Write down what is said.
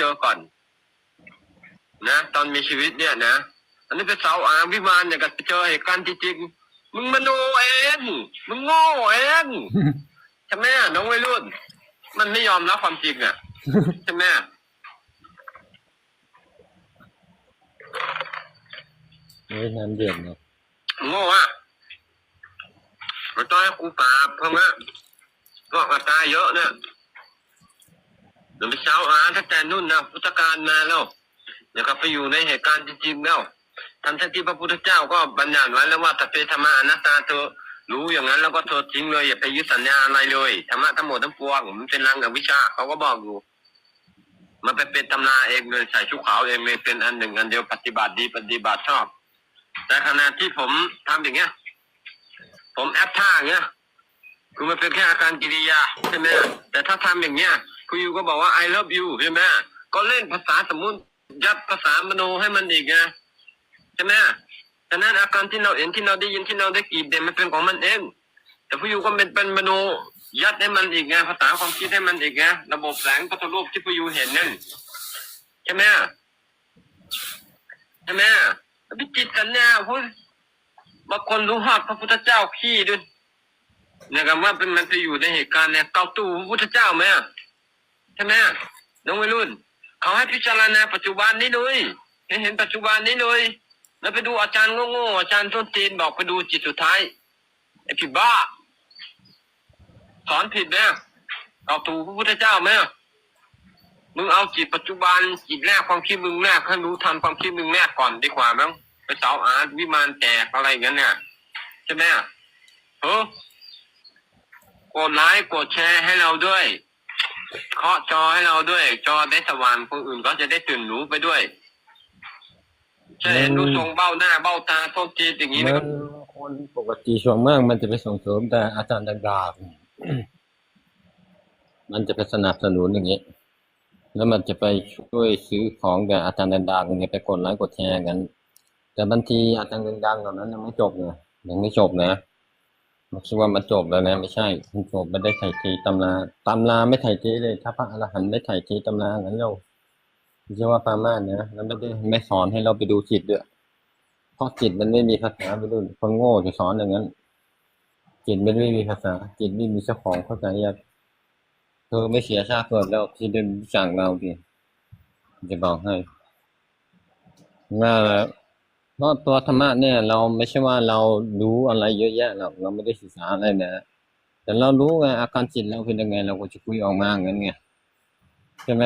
เจอก่อน นะ ตอนมีชีวิตเนี่ยนะ อันนี้เป็นเสาอางวิมานเนี่ยก็เจอเหตุการณ์จริงๆมึงมโนเองมึงโง่เองใช่ไหมน้องวัยรุ่น มันไม่ยอมรับความจริงอะใช่ไหมเฮ้ยน้ำเดือดเนาะโง่อะมันต้องให้กูปราบเพราะว่าพวกอัตราเยอะเนี่ย เดี๋ยวไปเช้าอาตั้งแต่นู่นนะพุทธการมาแล้วเดี๋ยวก็ไปอยู่ในเหตุการณ์จริงๆแล้วทั้งที่พระพุทธเจ้าก็บัญญัติไว้แล้วว่าตเปธรรมะอนัตตาเธอรู้อย่างนั้นแล้วก็เธอทิ้งเลยอย่าไปยึดสัญญาอะไรเลยธรรมะทั้งหมดทั้งปวงมันเป็นรังกับวิชาเขาก็บอกอยู่ มันไปเป็นตำราเองเลยใส่ชุดขาวเองเลยเป็นอันหนึ่งอันเดียวปฏิบัติดีปฏิบัติชอบ แต่ขณะที่ผมทำอย่างเงี้ย ผมแอปท่าเงี้ยคือมันเป็นแค่อาการกิริยาใช่ไหมแต่ถ้าทำอย่างเงี้ย คุยูก็บอกว่า I love you ใช่ไหมก็เล่นภาษาสมมุติยัดภาษามโนให้มันอีกไงใช่ไหมฉะนั้นอาการที่เราเห็นที่เราได้ยินที่เราได้กรีดเนี่ยมันเป็นของมันเอง แต่ผู้อยู่ก็เป็นเป็นมโนยัดให้มันอีกไงภาษาความคิดให้มันอีกไงระบบแสงพัทรูปที่ผู้อยู่เห็นนั่นใช่ไหมใช่ไหมพิจิตกันเนี่ยพูดบางคนรู้ฮอดพระพุทธเจ้าขี้ด้วยนี่ยกันว่าเป็นมันไปอยู่ในเหตุการณ์เนี่ยเกาตู่พระพุทธเจ้าไหม ช่ไหมน้องวัยรุ่นเขาให้พิจารณาปัจจุบันนี้เลยให้เห็นปัจจุบันนี้เลยแล้วไปดูอาจารย์โง่ๆอาจารย์ต้นตีนบอกไปดูจิตสุดท้ายไอ้พี่บ้า สอนผิดไหมเอาถูกพระพุทธเจ้าไหมมึงเอาจิตปัจจุบันจิตแรกความคิดมึงแรกให้รู้ทันความคิดมึงแรกก่อนดีกว่ามั้งไปสาวอาร์ตวิมานแตกอะไรอย่างเงี้ยเนี่ยใช่ไหมเออกดไลค์กดแชร์ให้เราด้วย เคาะจอให้เราด้วย จอได้สว่างคนอื่นก็จะได้ตื่นรู้ไปด้วยใช่ดูทรงเบ้าหน้าเบ้าตาต้นจีนอย่างนี้มันะนคนปกติส่วนมากมันจะไปส่งเสริมแต่อาจารย์ดังๆมันจะไปสนับสนุนอย่างนี้ แล้วมันจะไปช่วยซื้อของแต่อาจารย์ดังๆเนี่ยไปกดไลค์กดแชร์กัน แต่บางทีอาจารย์ดังๆเหล่านั้นยังไม่จบไงยังไม่จบนะ ไม่ใช่ว่ามันจบแล้วนะ ไม่ใช่มันจบไม่ได้ไถ่ทีตำราตำราไม่ไถ่ทีเลย ถ้าพระอรหันต์ไม่ไถ่ทีตำรางั้นเราไม่ใช่ว่าปามาสนะแล้วไม่ได้ไม่สอนให้เราไปดูจิตด้วยเพราะจิตมันไม่มีภาษาไปรุ่นคนโง่จะสอนอย่างนั้น จิตมันไม่มีภาษา จิตไม่มีเจ้าของเข้าใจยังเธอไม่เสียชาติเกิดแล้วที่เดินจากเราดิจะบอกให้ว่า เพราะตัวธรรมะเนี่ย เราไม่ใช่ว่าเรารู้อะไรเยอะแยะหรอกเราไม่ได้ศึกษาอะไรนะแต่เรารู้ไงอาการจิตเราเป็นยังไง เราก็จะคุยออกมาเงนั้นไงใช่ไหม